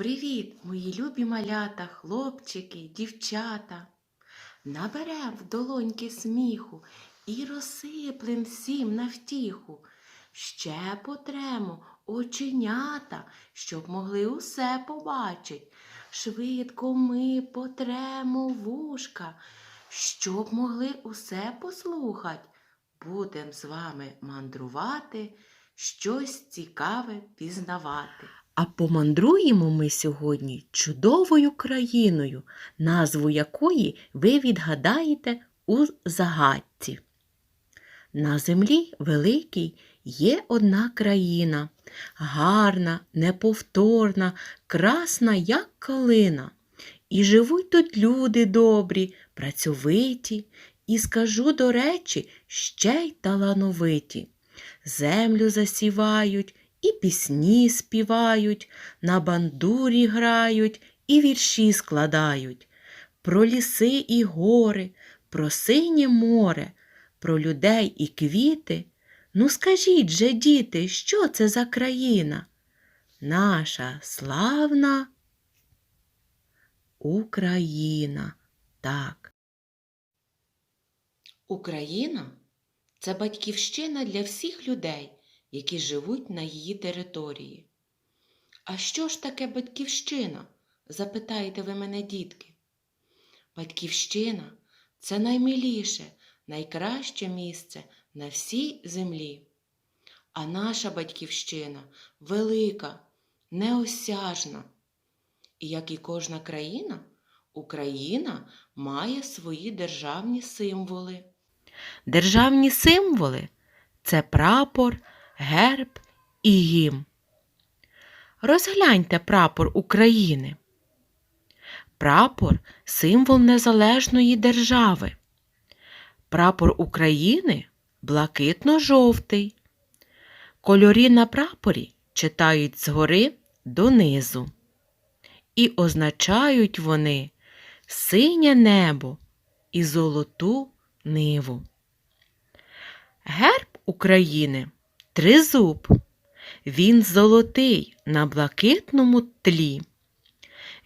Привіт, мої любі малята, хлопчики, дівчата. Наберем в долоньки сміху і розсиплем всім на втіху. Ще потремо оченята, щоб могли усе побачить. Швидко ми потремо вушка, щоб могли усе послухать. Будем з вами мандрувати, щось цікаве пізнавати. А помандруємо ми сьогодні чудовою країною, назву якої ви відгадаєте у загадці. На землі великій є одна країна, гарна, неповторна, красна, як калина. І живуть тут люди добрі, працьовиті, і скажу до речі, ще й талановиті. Землю засівають, і пісні співають, на бандурі грають, і вірші складають. Про ліси і гори, про синє море, про людей і квіти. Ну скажіть же, діти, що це за країна? Наша славна Україна. Так. Україна це батьківщина для всіх людей, які живуть на її території. А що ж таке батьківщина? запитаєте ви мене, дітки. Батьківщина це наймиліше, найкраще місце на всій землі. А наша батьківщина велика, неосяжна. І як і кожна країна, Україна має свої державні символи. Державні символи це прапор, герб і гімн. Розгляньте прапор України. Прапор символ незалежної держави. Прапор України блакитно-жовтий. Кольорі на прапорі читають згори донизу. І означають вони синє небо і золоту ниву. Герб України тризуб. Він золотий на блакитному тлі.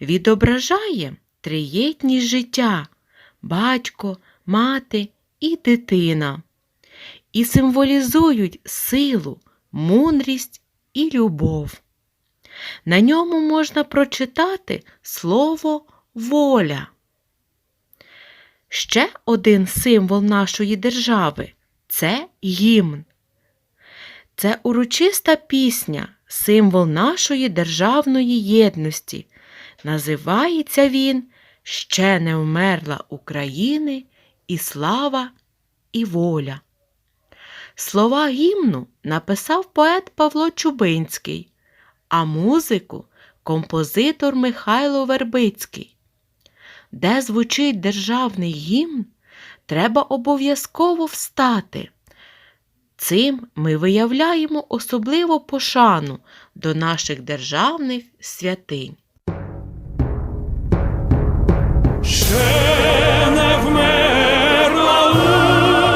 Відображає триєдність життя, батько, мати і дитина. І символізують силу, мудрість і любов. На ньому можна прочитати слово воля. Ще один символ нашої держави це гімн. Це урочиста пісня, символ нашої державної єдності. Називається він Ще не вмерла України і слава і воля. Слова гімну написав поет Павло Чубинський, а музику композитор Михайло Вербицький. Де звучить державний гімн, треба обов'язково встати. Цим ми виявляємо особливу пошану до наших державних святинь. Ще не вмерла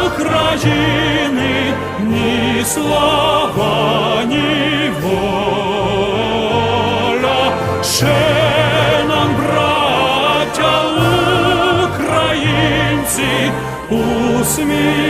України ні слава, ні воля. Ще нам, браття українці, усміхнеться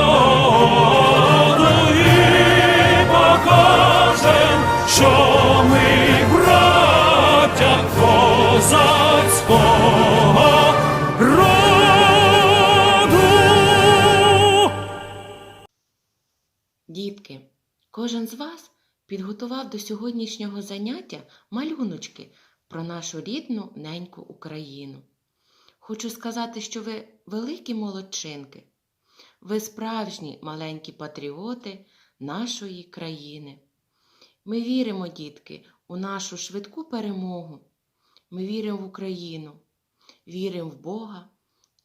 Кожен з вас підготував до сьогоднішнього заняття малюночки про нашу рідну неньку Україну. Хочу сказати, що ви великі молодчинки. Ви справжні маленькі патріоти нашої країни. Ми віримо, дітки, у нашу швидку перемогу. Ми віримо в Україну, віримо в Бога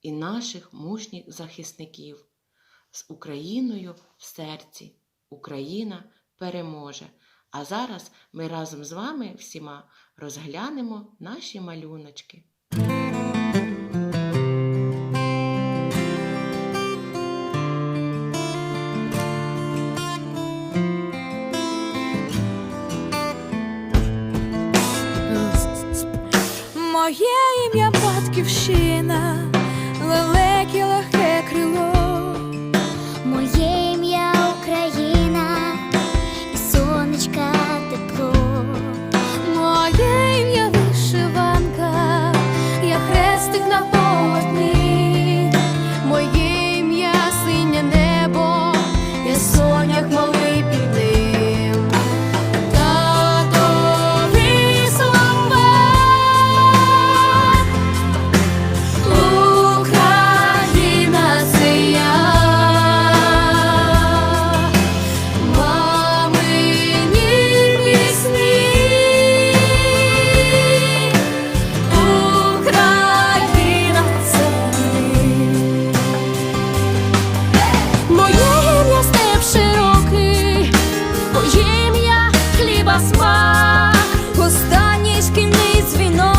і наших мужніх захисників. З Україною в серці. Україна переможе. А зараз ми разом з вами всіма розглянемо наші малюночки. Моє ім'я батьківщина,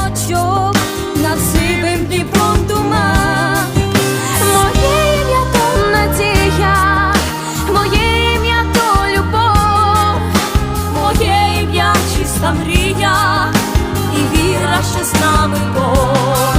віночок над сивим Дніпром дума. Моє ім'я то надія, моє ім'я то любов, моє ім'я чиста мрія, і віра, ще з нами Бог.